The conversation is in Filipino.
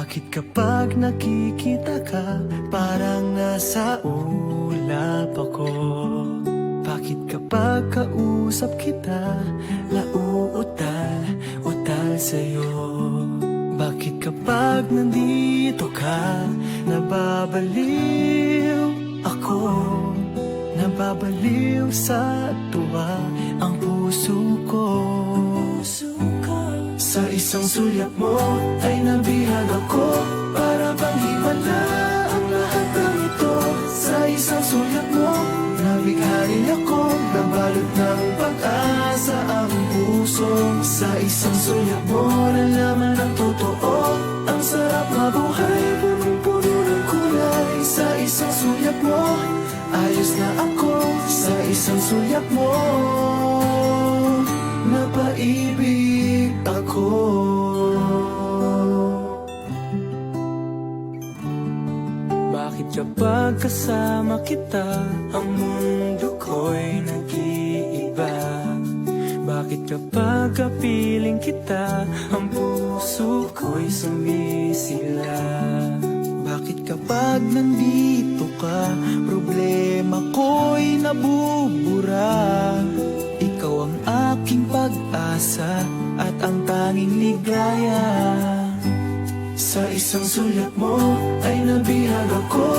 bakit kapag nakikita ka, parang nasa ulap ako? Bakit kapag kausap kita, nauutal, utal sa'yo? Bakit kapag nandito ka, nababaliw ako? Nababaliw sa tuwa ang puso ko. Sa isang sulyap mo ay nabihag ako Para bang himala ang lahat ng ito. Sa isang sulyap mo Nabighani ako Nabalot ng pag-asa ang puso. Sa isang sulyap mo Nalaman ang totoo. Ang sarap mabuhay Punong-puno ng kulay. Sa isang sulyap mo Ayos na ako. Sa isang sulyap mo Bakit kapag kasama kita? Ang mundo ko'y nag-iiba. Bakit kapag kapiling kita? Ang puso ko'y sumisila. Bakit kapag nandito ka? Problema ko'y nabubura. Ikaw ang aking pag-asa At ang tanging ligaya Sa isang sulat mo Ay nabihag ako